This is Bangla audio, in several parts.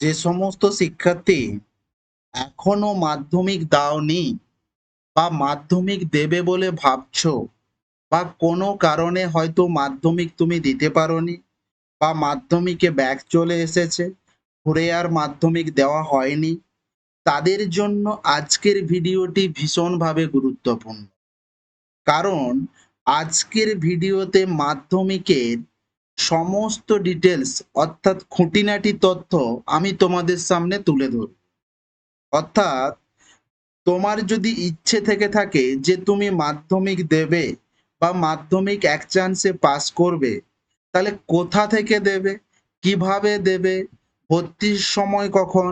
যে সমস্ত শিক্ষার্থী এখনও মাধ্যমিক দাওনি বা মাধ্যমিক দেবে বলে ভাবছ বা কোনো কারণে হয়তো মাধ্যমিক তুমি দিতে পারোনি বা মাধ্যমিকে ব্যাগ চলে এসেছে, ঘুরে আর মাধ্যমিক দেওয়া হয়নি, তাদের জন্য আজকের ভিডিওটি ভীষণভাবে গুরুত্বপূর্ণ। কারণ আজকের ভিডিওতে মাধ্যমিকের সমস্ত ডিটেলস অর্থাৎ খুঁটিনাটি তথ্য আমি তোমাদের সামনে তুলে ধরব। অর্থাৎ, তোমার যদি ইচ্ছে থেকে থাকে যে তুমি মাধ্যমিক দেবে বা মাধ্যমিক এক চান্সে পাস করবে, তাহলে কোথা থেকে দেবে, কীভাবে দেবে, ভর্তির সময় কখন,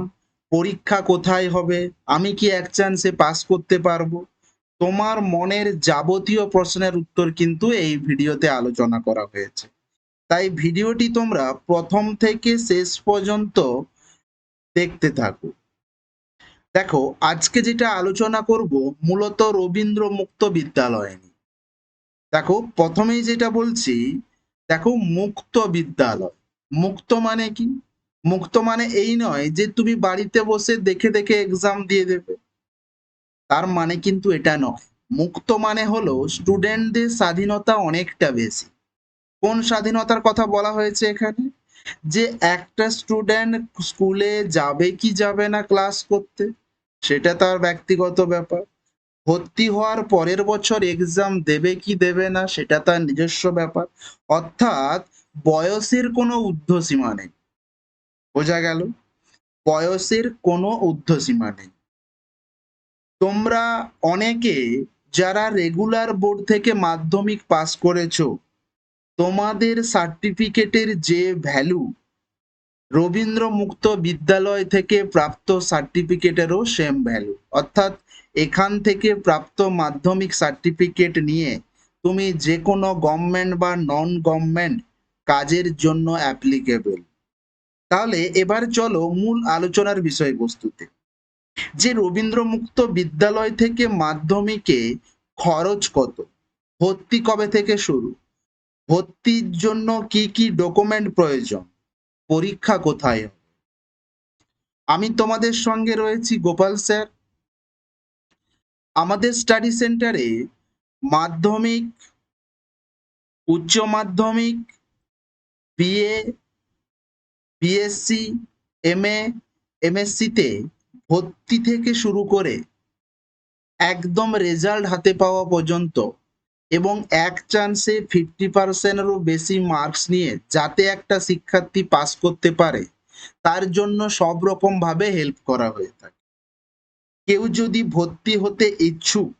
পরীক্ষা কোথায় হবে, আমি কি এক চান্সে পাস করতে পারব? তোমার মনের যাবতীয় প্রশ্নের উত্তর কিন্তু এই ভিডিওতে আলোচনা করা হয়েছে। তাই ভিডিওটি তোমরা প্রথম থেকে শেষ পর্যন্ত দেখতে থাকো। দেখো, আজকে যেটা আলোচনা করব মূলত রবীন্দ্র মুক্ত বিদ্যালয় নিয়ে। দেখো, প্রথমেই যেটা বলছি, দেখো মুক্ত বিদ্যালয়। মুক্ত মানে কি? মুক্ত মানে এই নয় যে তুমি বাড়িতে বসে দেখে দেখে এক্সাম দিয়ে দেবে। তার মানে কিন্তু এটা নয়। মুক্ত মানে হলো স্টুডেন্টদের স্বাধীনতা অনেকটা বেশি। কোন স্বাধীনতার কথা বলা হয়েছে এখানে? যে একটা স্টুডেন্ট স্কুলে যাবে কি যাবে না ক্লাস করতে, সেটা তার ব্যক্তিগত ব্যাপার। ভর্তি হওয়ার পরের বছর এক্সাম দেবে কি দেবে না, সেটা তার নিজস্ব ব্যাপার। অর্থাৎ বয়সের কোনো ঊর্ধ্বসীমা নেই। বোঝা গেল? বয়সের কোনো ঊর্ধ্বসীমা নেই। তোমরা অনেকে যারা রেগুলার বোর্ড থেকে মাধ্যমিক পাস করেছ তোমাদের সার্টিফিকেটের যে ভ্যালু রবীন্দ্র মুক্ত বিদ্যালয় থেকে প্রাপ্ত সার্টিফিকেটেরও সেম ভ্যালু অর্থাৎ এখান থেকে প্রাপ্ত মাধ্যমিক সার্টিফিকেট নিয়ে তুমি যে কোনো গভর্নমেন্ট বা নন গভর্নমেন্ট কাজের জন্য অ্যাপ্লিকেবল তাহলে এবার চলো মূল আলোচনার বিষয়বস্তুতে। যে রবীন্দ্র মুক্ত বিদ্যালয় থেকে মাধ্যমিকে খরচ কত? ভর্তি কবে থেকে শুরু? ভর্তির জন্য কি কি ডকুমেন্ট প্রয়োজন? পরীক্ষা কোথায় আমি তোমাদের সঙ্গে রয়েছি, গোপাল স্যার। আমাদের স্টাডি সেন্টারে মাধ্যমিক, উচ্চ মাধ্যমিক বিএ বিএসসি এমএ এমএসসিতে ভর্তি থেকে শুরু করে একদম রেজাল্ট হাতে পাওয়া পর্যন্ত এবং এক চান্সে ফিফটি পার্সেন্টেরও বেশি মার্কস নিয়ে যাতে একটা শিক্ষার্থী পাস করতে পারে, তার জন্য সব রকম ভাবে হেল্প করা হয়ে থাকে। কেউ যদি ভর্তি হতে ইচ্ছুক,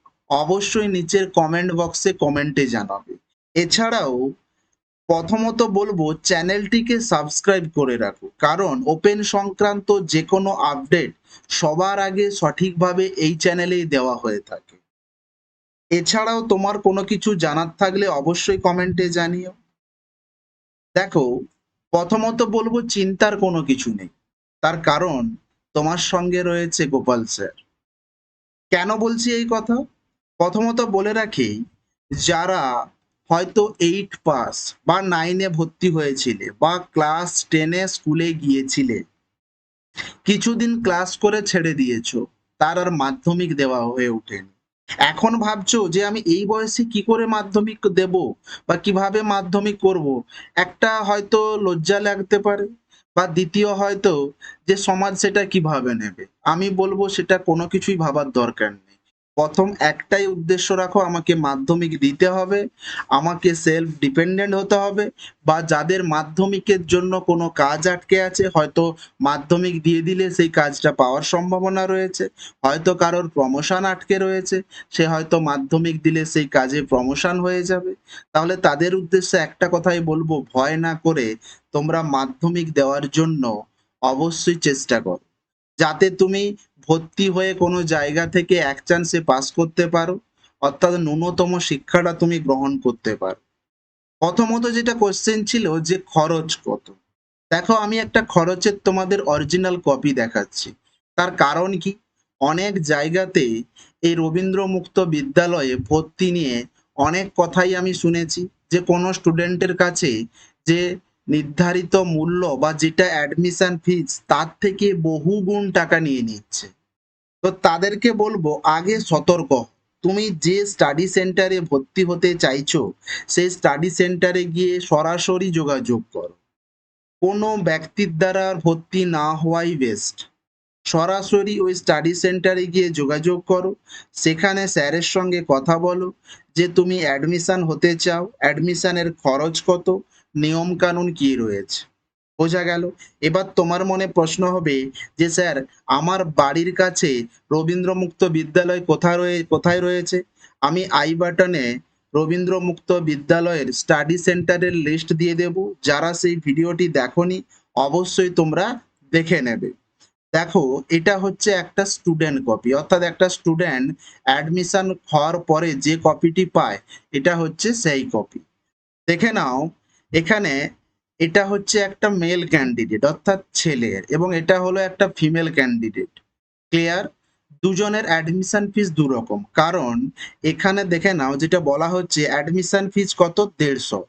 অবশ্যই নিচের কমেন্ট বক্সে কমেন্টে জানাবে। এছাড়াও, প্রথমত বলব চ্যানেলটিকে সাবস্ক্রাইব করে রাখো, কারণ ওপেন সংক্রান্ত যে কোনো আপডেট সবার আগে সঠিকভাবে এই চ্যানেলেই দেওয়া হয়ে থাকে। এছাড়াও তোমার কোনো কিছু জানার থাকলে অবশ্যই কমেন্টে জানিও। দেখো, প্রথমত বলব চিন্তার কোনো কিছু নেই। তার কারণ তোমার সঙ্গে রয়েছে গোপাল স্যার। কেন বলছি এই কথা? প্রথমত বলে রাখি, যারা হয়তো এইট পাস বা নাইনে ভর্তি হয়েছিলে বা ক্লাস টেনে স্কুলে গিয়েছিলে, কিছুদিন ক্লাস করে ছেড়ে দিয়েছ, তার আর মাধ্যমিক দেওয়া হয়ে ওঠেনি। এখন ভাবছ যে আমি এই বয়সে কি করে মাধ্যমিক দেব বা কীভাবে মাধ্যমিক করব? একটা হয়তো লজ্জা লাগতে পারে বা দ্বিতীয় হয়তো যে সমাজ সেটা কীভাবে নেবে? আমি বলব সেটা কোনো কিছুই ভাবার দরকার নেই। প্রথম একটাই উদ্দেশ্য রাখো, আমাকে মাধ্যমিক দিতে হবে, আমাকে সেলফ ডিপেন্ডেন্ট হতে হবে, বা যাদের মাধ্যমিকের জন্য কোনো কাজ আটকে আছে, হয়তো মাধ্যমিক দিয়ে দিলে সেই কাজটা পাওয়ার সম্ভাবনা রয়েছে, হয়তো কারোর প্রমোশন আটকে রয়েছে, সে হয়তো মাধ্যমিক দিলে সেই কাজে প্রমোশন হয়ে যাবে। তাহলে তাদের উদ্দেশ্যে একটা কথাই বলব, ভয় না করে তোমরা মাধ্যমিক দেওয়ার জন্য অবশ্যই চেষ্টা করো। যাতে তুমি ভর্তি হয়ে কোনো জায়গা থেকে এক চান্সে পাস করতে পারো। অর্থাৎ ন্যূনতম শিক্ষাটা তুমি গ্রহণ করতে পারো। প্রথমত যেটা কোশ্চেন ছিল যে খরচ কত? দেখো, আমি একটা খরচের তোমাদের অরিজিনাল কপি দেখাচ্ছি। তার কারণ কি? অনেক জায়গাতে এই রবীন্দ্র মুক্ত বিদ্যালয়ে ভর্তি নিয়ে অনেক কথাই আমি শুনেছি যে কোনো স্টুডেন্টের কাছে যে নির্ধারিত মূল্য বা যেটা অ্যাডমিশন ফিজ তার থেকে বহু গুণ টাকা নিয়ে নিচ্ছে। তো তাদেরকে বলব, আগে সতর্ক। তুমি যে স্টাডি সেন্টারে ভর্তি হতে চাইছো, সেই স্টাডি সেন্টারে গিয়ে সরাসরি যোগাযোগ করো। কোনো ব্যক্তির দ্বারা ভর্তি না হওয়াই বেস্ট সরাসরি ওই স্টাডি সেন্টারে গিয়ে যোগাযোগ করো। সেখানে স্যারের সঙ্গে কথা বলো যে, তুমি অ্যাডমিশন হতে চাও। অ্যাডমিশনের খরচ কত? নিয়ম কানুন কি রয়েছে? বোঝা গেল। এবার তোমার মনে প্রশ্ন হবে যে, স্যার, আমার বাড়ির কাছে রবীন্দ্র মুক্ত বিদ্যালয় কোথায় রয়ে, কোথায় রয়েছে? আমি আই বাটনে রবীন্দ্র মুক্ত বিদ্যালয়ের স্টাডি সেন্টারের লিস্ট দিয়ে দেব। যারা সেই ভিডিওটি দেখোনি, অবশ্যই তোমরা দেখে নেবে। দেখো, এটা হচ্ছে একটা স্টুডেন্ট কপি অর্থাৎ একটা স্টুডেন্ট অ্যাডমিশন হওয়ার পরে যে কপিটি পায়, এটা হচ্ছে সেই কপি দেখে নাও, এখানে এটা হচ্ছে একটা মেল ক্যান্ডিডেট অর্থাৎ ছেলের, এবং এটা হলো একটা ফিমেল ক্যান্ডিডেট ক্লিয়ার দুজনের অ্যাডমিশন ফিস দু রকম কারণ এখানে দেখে নাও, যেটা বলা হচ্ছে অ্যাডমিশন ফিস কত? দেড়শো।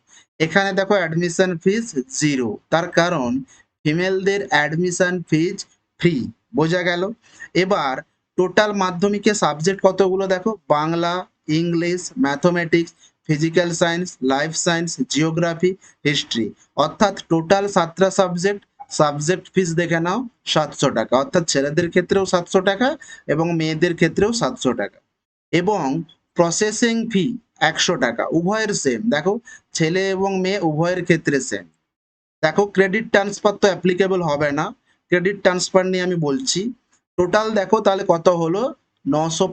এখানে দেখো অ্যাডমিশন ফিস জিরো তার কারণ ফিমেলদের অ্যাডমিশন ফিজ ফ্রি বোঝা গেল? এবার টোটাল মাধ্যমিকে সাবজেক্ট কতগুলো দেখো? Bangla English mathematics physical science life science geography history অর্থাৎ টোটাল সাতটা সাবজেক্ট সাবজেক্ট ফিস দেখে নাও, সাতশো টাকা। অর্থাৎ ছেলেদের ক্ষেত্রেও সাতশো টাকা এবং মেয়েদের ক্ষেত্রেও সাতশো টাকা। এবং প্রসেসিং ফি একশো টাকা। উভয়ের সেম দেখো, ছেলে এবং মেয়ে উভয়ের ক্ষেত্রে সেম দেখো ক্রেডিট ট্রান্সফার তো অ্যাপ্লিকেবল হবে না। ক্রেডিট ট্রান্সফার নিয়ে আমি বলছি। টোটাল দেখো, তাহলে কত হলো? নশো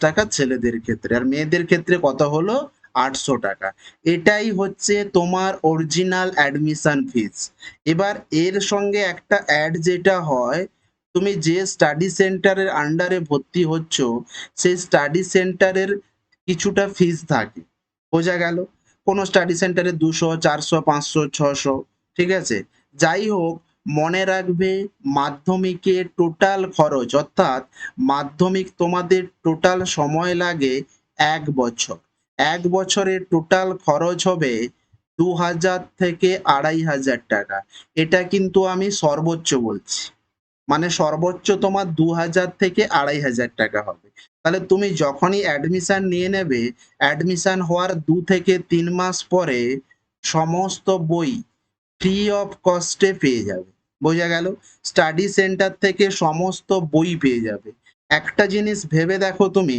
টাকা ছেলেদের ক্ষেত্রে। আর মেয়েদের ক্ষেত্রে কত হলো? আটশো টাকা। এটাই হচ্ছে তোমার অরিজিনাল অ্যাডমিশন ফিস এবার এর সঙ্গে একটা অ্যাড যেটা হয়, তুমি যে স্টাডি সেন্টারের আন্ডারে ভর্তি হচ্ছ, সেই স্টাডি সেন্টারের কিছুটা ফিস থাকে। বোঝা গেল? কোনো স্টাডি সেন্টারে দুশো, চারশো, পাঁচশো, ছশো, ঠিক আছে? যাই হোক, মনে রাখবে মাধ্যমিকে টোটাল খরচ, অর্থাৎ মাধ্যমিক তোমাদের টোটাল সময় লাগে এক বছর। এক বছরের টোটাল খরচ হবে দু হাজার থেকে আড়াই হাজার টাকা। এটা কিন্তু আমি সর্বোচ্চ বলছি। মানে সর্বোচ্চ তোমার দু হাজার থেকে আড়াই হাজার টাকা হবে। তাহলে তুমি যখনই অ্যাডমিশন নিয়ে নেবে অ্যাডমিশন হওয়ার দু থেকে তিন মাস পরে সমস্ত বই ফ্রি অফ কস্টে পেয়ে যাবে। বোঝা গেল? স্টাডি সেন্টার থেকে সমস্ত বই পেয়ে যাবে। একটা জিনিস ভেবে দেখো তুমি,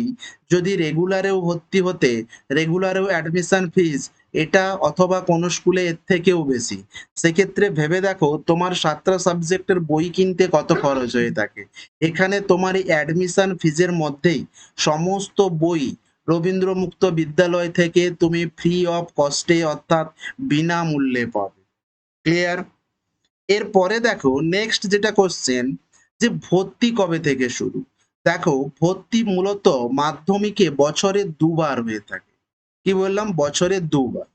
যদি রেগুলারেও ভর্তি হতে রেগুলারেও অ্যাডমিশন ফিস এটা অথবা কোনো স্কুলে এর থেকেও বেশি। সেক্ষেত্রে ভেবে দেখো তোমার সাতটা সাবজেক্টের বই কিনতে কত খরচ হয়ে থাকে। এখানে তোমার এই অ্যাডমিশন ফিজের মধ্যেই সমস্ত বই রবীন্দ্র মুক্ত বিদ্যালয় থেকে তুমি ফ্রি অফ কস্টে অর্থাৎ বিনামূল্যে পাবে। ক্লিয়ার এরপরে দেখো নেক্সট যেটা কোশ্চেন যে ভর্তি কবে থেকে শুরু? দেখো, ভর্তি মূলত মাধ্যমিকে বছরে দুবার হয়ে থাকে। কি বললাম? বছরে দুবার।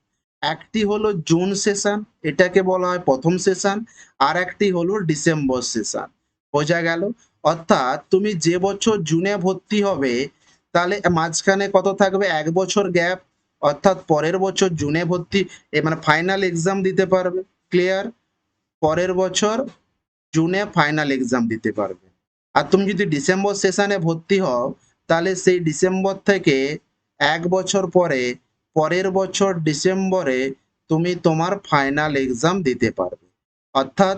একটি হলো জুন সেশন, এটাকে বলা হয় প্রথম সেশন, আর একটি হলো ডিসেম্বর সেশন। বোঝা গেল? অর্থাৎ তুমি যে বছর জুনে ভর্তি হবে, তাহলে মাঝখানে কত থাকবে? এক বছর গ্যাপ। অর্থাৎ পরের বছর জুনে ভর্তি মানে ফাইনাল এক্সাম দিতে পারবে। ক্লিয়ার? পরের বছর জুনে ফাইনাল এক্সাম দিতে পারবে। আর তুমি যদি ডিসেম্বর সেশনে ভর্তি হও, তাহলে সেই ডিসেম্বর থেকে এক বছর পরে, পরের বছর ডিসেম্বরে তুমি তোমার ফাইনাল এক্সাম দিতে পারবে। অর্থাৎ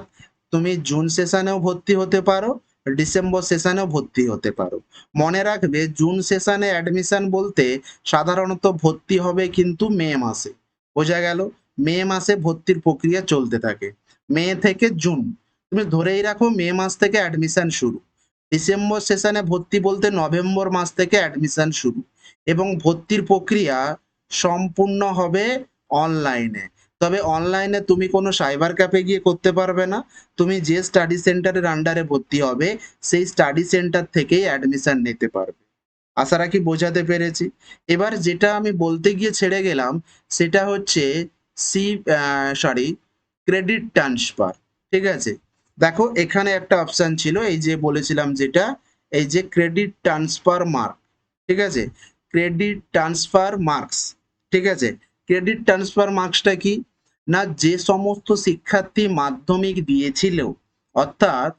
তুমি জুন সেশনেও ভর্তি হতে পারো, ডিসেম্বর সেশনেও ভর্তি হতে পারো। মনে রাখবে, জুন সেশনে অ্যাডমিশন বলতে সাধারণত ভর্তি হবে কিন্তু মে মাসে। বোঝা গেল? মে মাসে ভর্তির প্রক্রিয়া চলতে থাকে। মে থেকে জুন। তুমি ধরেই রাখো মে মাস থেকে অ্যাডমিশন শুরু। ডিসেম্বর সেশনে ভর্তি বলতে নভেম্বর মাস থেকে অ্যাডমিশন শুরু এবং ভর্তির প্রক্রিয়া সম্পূর্ণ হবে অনলাইনে তবে অনলাইনে তুমি কোনো সাইবার ক্যাফে গিয়ে করতে পারবে না। তুমি যে স্টাডি সেন্টারের আন্ডারে ভর্তি হবে, সেই স্টাডি সেন্টার থেকেই অ্যাডমিশন নিতে পারবে। আশা রাখি বোঝাতে পেরেছি। এবার যেটা আমি বলতে গিয়ে ছেড়ে গেলাম, সেটা হচ্ছে সি সরি ক্রেডিট ট্রান্সফার ঠিক আছে? দেখো, এখানে একটা অপশান ছিল, এই যে বলেছিলাম যেটা, এই যে ক্রেডিট ট্রান্সফার মার্ক ঠিক আছে? ক্রেডিট ট্রান্সফার মার্কস ঠিক আছে? ক্রেডিট ট্রান্সফার মার্কসটা কি? না, যে সমস্ত শিক্ষার্থী মাধ্যমিক দিয়েছিল অর্থাৎ,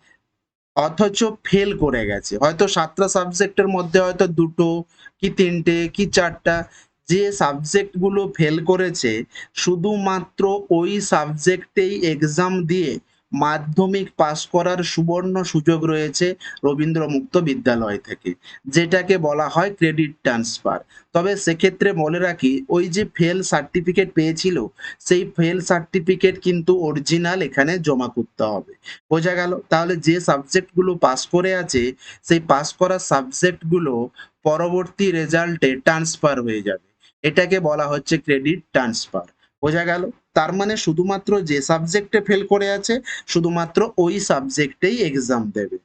অথচ ফেল করে গেছে। হয়তো সাতটা সাবজেক্টের মধ্যে হয়তো দুটো, কি তিনটে, কি চারটা, যে সাবজেক্টগুলো ফেল করেছে, শুধুমাত্র ওই সাবজেক্টেই এক্সাম দিয়ে মাধ্যমিক পাশ করার সুবর্ণ সুযোগ রয়েছে রবীন্দ্র মুক্ত বিদ্যালয় থেকে, যেটাকে বলা হয় ক্রেডিট ট্রান্সফার তবে সেক্ষেত্রে বলে রাখি, ওই যে ফেল সার্টিফিকেট পেয়েছিল, সেই ফেল সার্টিফিকেট কিন্তু অরিজিনাল এখানে জমা করতে হবে। বোঝা গেল? তাহলে যে সাবজেক্টগুলো পাস করে আছে, সেই পাস করা সাবজেক্টগুলো পরবর্তী রেজাল্টে ট্রান্সফার হয়ে যাবে। এটাকে বলা হচ্ছে ক্রেডিট ট্রান্সফার বোঝা গেল? তার মানে শুধুমাত্র যে সাবজেক্টে ফেল করে আছে, শুধুমাত্র ওই সাবজেক্টেই এক্সাম দেবে।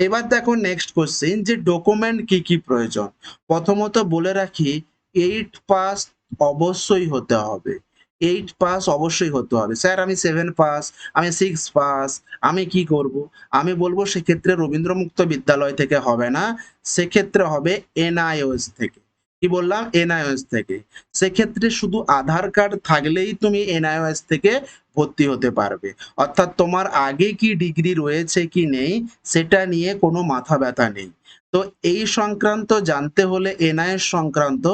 এবার দেখো নেক্সট কোশ্চেন যে ডকুমেন্ট কি কি প্রয়োজন? প্রথমত বলে রাখি এইট পাস অবশ্যই হতে হবে। এইট পাস অবশ্যই হতে হবে। স্যার, আমি সেভেন পাস আমি সিক্স পাস আমি কি করব? আমি বলব সেক্ষেত্রে রবীন্দ্র মুক্ত বিদ্যালয় থেকে হবে না, সেক্ষেত্রে হবে এনআইওএস থেকে। কি বললাম? এনআইওএস থেকে। সেক্ষেত্রে শুধু আধার কার্ড থাকলেই তুমি এনআইওএস থেকে ভর্তি হতে পারবে। অর্থাৎ তোমার আগে কি ডিগ্রি রয়েছে কি নেই, সেটা নিয়ে কোনো মাথা ব্যথা নেই। তো এই সংক্রান্ত জানতে হলে, এনআইএস সংক্রান্ত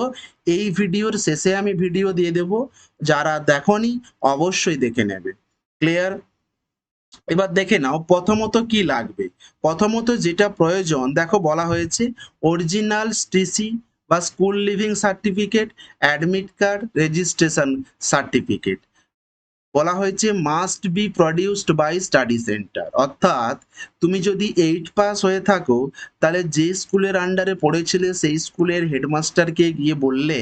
এই ভিডিওর শেষে আমি ভিডিও দিয়ে দেব। যারা দেখনি, অবশ্যই দেখে নেবে। ক্লিয়ার? এবার দেখে নাও, প্রথমত কি লাগবে? প্রথমত যেটা প্রয়োজন, দেখো বলা হয়েছে, অরিজিনাল টিসি বা school leaving certificate admit card registration certificate বলা হয়েছে must be produced by study centre অর্থাৎ তুমি যদি এইট পাস হয়ে থাকো, তাহলে যে স্কুলের আন্ডারে পড়েছিলে, সেই স্কুলের হেডমাস্টারকে গিয়ে বললে,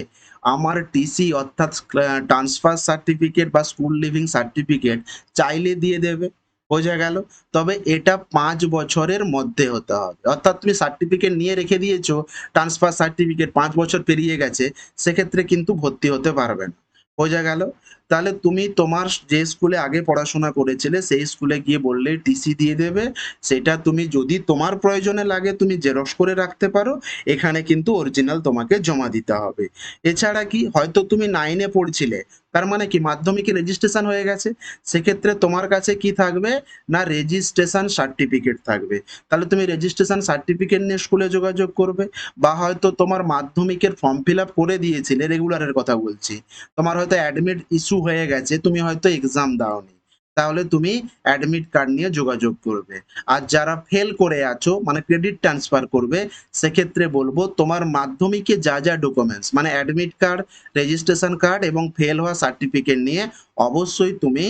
আমার টিসি অর্থাৎ ট্রান্সফার সার্টিফিকেট বা স্কুল লিভিং সার্টিফিকেট চাইলে দিয়ে দেবে। বোঝা গেল। তবে এটা পাঁচ বছরের মধ্যে হতে হবে। অর্থাৎ তুমি সার্টিফিকেট নিয়ে রেখে দিয়েছ ট্রান্সফার সার্টিফিকেট পাঁচ বছর পেরিয়ে গেছে, সেক্ষেত্রে কিন্তু ভর্তি হতে পারবে না। বোঝা গেল? তাহলে তুমি তোমার যে স্কুলে আগে পড়াশোনা করেছিলে, সেই স্কুলে গিয়ে বললে টিসি দিয়ে দেবে। সেটা তুমি যদি তোমার প্রয়োজনে লাগে, তুমি জেরক্স করে রাখতে পারো। এখানে কিন্তু অরিজিনাল তোমাকে জমা দিতে হবে। এছাড়া কি? হয়তো তুমি নাইনে পড়ছিলে। তার মানে কি? মাধ্যমিকে রেজিস্ট্রেশন হয়ে গেছে। সেক্ষেত্রে তোমার কাছে কি থাকবে? না রেজিস্ট্রেশন সার্টিফিকেট থাকবে। তাহলে তুমি রেজিস্ট্রেশন সার্টিফিকেট নিয়ে স্কুলে যোগাযোগ করবে বা হয়তো তোমার মাধ্যমিকের ফর্ম ফিল আপ করে দিয়েছিলে রেগুলারের কথা বলছি। তোমার হয়তো অ্যাডমিট ইস্যু হয়ে গেছে, তুমি হয়তো এক্সাম দাওনি। তাহলে তুমি অ্যাডমিট কার্ড নিয়ে যোগাযোগ করবে। আর যারা ফেল করে আছো মানে ক্রেডিট ট্রান্সফার করবে, সেক্ষেত্রে বলব তোমার মাধ্যমিকে যা যা ডকুমেন্টস মানে অ্যাডমিট কার্ড রেজিস্ট্রেশন কার্ড এবং ফেল হওয়া সার্টিফিকেট নিয়ে অবশ্যই তুমি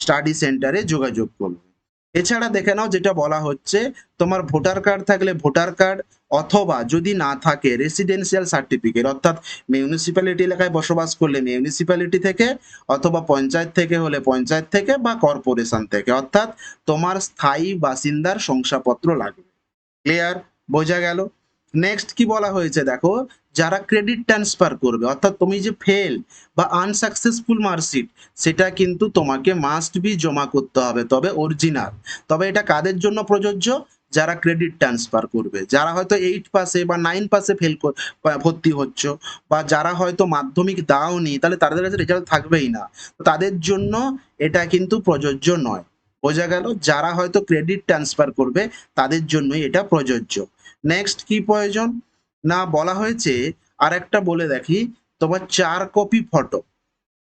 স্টাডি সেন্টারে যোগাযোগ করবে। এছাড়া দেখে নাও যেটা বলা হচ্ছে, তোমার ভোটার কার্ড থাকলে ভোটার কার্ড অথবা যদি না থাকে রেসিডেন্সিয়াল সার্টিফিকেট অর্থাৎ মিউনিসিপ্যালিটি এলাকায় বসবাস করলে মিউনিসিপ্যালিটি থেকে অথবা পঞ্চায়েত থেকে হলে পঞ্চায়েত থেকে বা কর্পোরেশন থেকে, অর্থাৎ তোমার স্থায়ী বাসিন্দার শংসাপত্র লাগবে। ক্লিয়ার বোঝা গেল? নেক্সট কি বলা হয়েছে দেখো? যারা ক্রেডিট ট্রান্সফার করবে, অর্থাৎ তুমি যে ফেল বা আনসাকসেসফুল মার্কশিট সেটা কিন্তু তোমাকে মাস্ট বি জমা করতে হবে, তবে অরিজিনাল তবে এটা কাদের জন্য প্রযোজ্য? যারা ক্রেডিট ট্রান্সফার করবে। যারা হয়তো এইট পাসে বা নাইন পাসে ফেল ভর্তি হচ্ছ, বা যারা হয়তো মাধ্যমিক দাওনি, তাহলে তাদের কাছে রেজাল্ট থাকবেই না। তাদের জন্য এটা কিন্তু প্রযোজ্য নয়। বোঝা গেল? যারা হয়তো ক্রেডিট ট্রান্সফার করবে, তাদের জন্যই এটা প্রযোজ্য। নেক্সট কি প্রয়োজন? না, বলা হয়েছে আর একটা বলে দেখি। তোমার চার কপি ফটো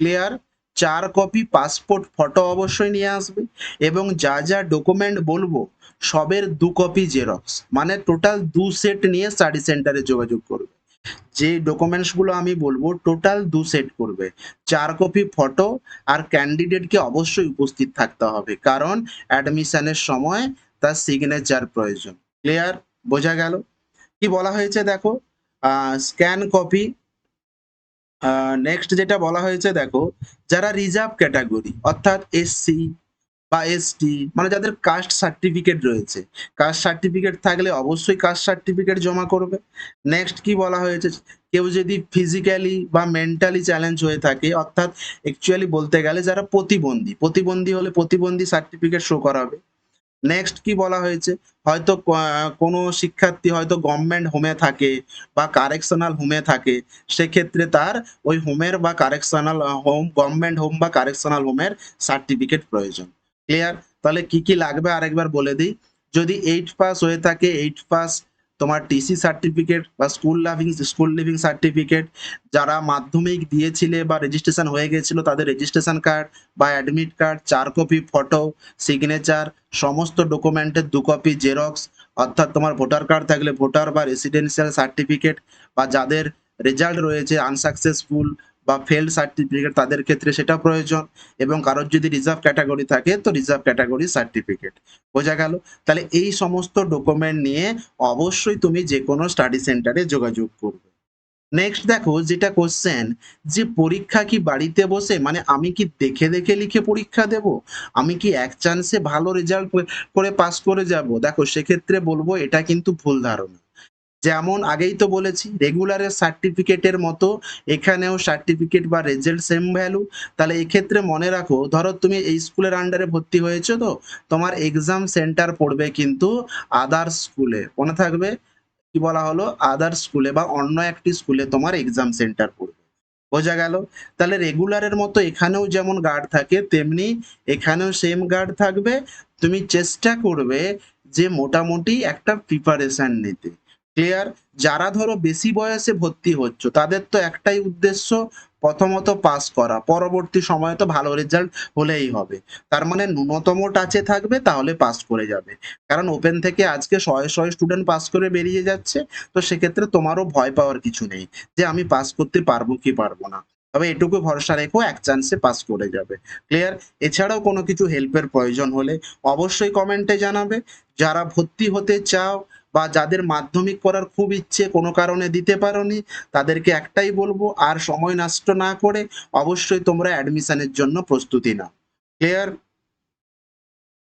ক্লিয়ার চার কপি পাসপোর্ট ফটো অবশ্যই নিয়ে আসবে এবং যা যা ডকুমেন্ট বলব, সবের দু কপি জেরক্স মানে টোটাল দু সেট নিয়ে স্টাডি সেন্টারে যোগাযোগ করবে। যে ডকুমেন্টসগুলো আমি বলব টোটাল দু সেট করবে। চার কপি ফটো আর ক্যান্ডিডেটকে অবশ্যই উপস্থিত থাকতে হবে। কারণ অ্যাডমিশনের সময় তার সিগনেচার প্রয়োজন। ক্লিয়ার বোঝা গেল। কি বলা হয়েছে দেখো? স্ক্যান কপি নেক্সট যেটা বলা হয়েছে দেখো, যারা রিজার্ভ ক্যাটাগরি অর্থাৎ এসসি বা এসটি মানে যাদের কাস্ট সার্টিফিকেট রয়েছে কাস্ট সার্টিফিকেট থাকলে অবশ্যই কাস্ট সার্টিফিকেট জমা করবে। নেক্সট কি বলা হয়েছে? কেউ যদি ফিজিক্যালি বা মেন্টালি চ্যালেঞ্জ হয়ে থাকে, অর্থাৎ অ্যাকচুয়ালি বলতে গেলে যারা প্রতিবন্ধী প্রতিবন্ধী হলে প্রতিবন্ধী সার্টিফিকেট শো করাবে। নেক্সট কি বলা হয়েছে? হয়তো কোনো শিক্ষার্থী হয়তো গভর্নমেন্ট হোমে থাকে বা কারেকশনাল হোমে থাকে, সেক্ষেত্রে তার ওই হোমের বা কারেকশনাল হোম গভর্নমেন্ট হোম বা কারেকশনাল হোমের সার্টিফিকেট প্রয়োজন। ক্লিয়ার তাহলে কি কি লাগবে? আরেকবার বলে দিই। যদি এইট পাস হয়ে থাকে এইট পাস তোমার টিসি সার্টিফিকেট বা school leaving school leaving certificate যারা মাধ্যমিক দিয়েছিলে বা রেজিস্ট্রেশন হয়ে গেছিল, তাদের রেজিস্ট্রেশন কার্ড বা অ্যাডমিট কার্ড চার কপি ফটো সিগনেচার সমস্ত ডকুমেন্টের দু কপি জেরক্স অর্থাৎ তোমার ভোটার কার্ড থাকলে ভোটার বা রেসিডেন্সিয়াল সার্টিফিকেট বা যাদের রেজাল্ট রয়েছে আনসাকসেসফুল বা ফেল্ড সার্টিফিকেট তাদের ক্ষেত্রে সেটা প্রয়োজন এবং কারোর যদি রিজার্ভ ক্যাটাগরি থাকে, তো রিজার্ভ ক্যাটাগরি সার্টিফিকেট বোঝা গেল? তাহলে এই সমস্ত ডকুমেন্ট নিয়ে অবশ্যই তুমি যে কোনো স্টাডি সেন্টারে যোগাযোগ করবে। নেক্সট দেখো, যেটা কোশ্চেন যে পরীক্ষা কি বাড়িতে বসে? মানে আমি কি দেখে দেখে লিখে পরীক্ষা দেব? আমি কি এক চান্সে ভালো রেজাল্ট করে পাস করে যাব? দেখো, সেক্ষেত্রে বলব, এটা কিন্তু ভুল ধারণা। যেমন আগেই তো বলেছি রেগুলারের সার্টিফিকেটের মতো এখানেও সার্টিফিকেট বা রেজাল্ট সেম ভ্যালু তাহলে এক্ষেত্রে মনে রাখো, ধরো তুমি এই স্কুলের আন্ডারে ভর্তি হয়েছো তো, তোমার এক্সাম সেন্টার পড়বে কিন্তু আদার স্কুলে মনে থাকবে? কি বলা হলো? আদার স্কুলে বা অন্য একটি স্কুলে তোমার এক্সাম সেন্টার পড়বে। বোঝা গেল? তাহলে রেগুলারের মতো এখানেও যেমন গার্ড থাকে, তেমনি এখানেও সেম গার্ড থাকবে। তুমি চেষ্টা করবে যে মোটামুটি একটা প্রিপারেশন নিতে। ক্লিয়ার যারা ধরো বেশি বয়সে ভর্তি হচ্ছ, তাদের তো একটাই উদ্দেশ্য প্রথমত পাস করা। পরবর্তী সময়ে তো ভালো রেজাল্ট হলেই হবে। তার মানে ন্যূনতম টাচে থাকবে, তাহলে পাস করে যাবে। কারণ ওপেন থেকে আজকে শয়ে শয়ে স্টুডেন্ট পাস করে বেরিয়ে যাচ্ছে, তো সেক্ষেত্রে তোমারও ভয় পাওয়ার কিছু নেই যে আমি পাস করতে পারব কি পারব না। তবে এটুকু ভরসা রেখো, এক চান্সে পাস করে যাবে। ক্লিয়ার এছাড়াও কোনো কিছু হেল্পের প্রয়োজন হলে অবশ্যই কমেন্টে জানাবে। যারা ভর্তি হতে চাও বা যাদের মাধ্যমিক করার খুব ইচ্ছে কোনো কারণে দিতে পারোনি, তাদেরকে একটাই বলব, আর সময় নষ্ট না করে অবশ্যই তোমরা অ্যাডমিশনের জন্য প্রস্তুতি নাও। ক্লিয়ার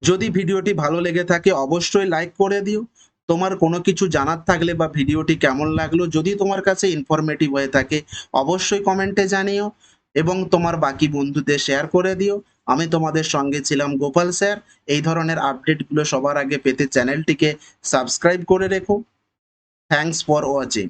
যদি ভিডিওটি ভালো লেগে থাকে, অবশ্যই লাইক করে দিও। তোমার কোনো কিছু জানার থাকলে বা ভিডিওটি কেমন লাগল, যদি তোমার কাছে ইনফরমেটিভ হয়ে থাকে, অবশ্যই কমেন্টে জানিও। এবং তোমার বাকি বন্ধুদের শেয়ার করে দিও। আমি তোমাদের সঙ্গে ছিলাম গোপাল স্যার। এই ধরনের আপডেটগুলো সবার আগে পেতে চ্যানেলটিকে সাবস্ক্রাইব করে রেখো। Thanks for watching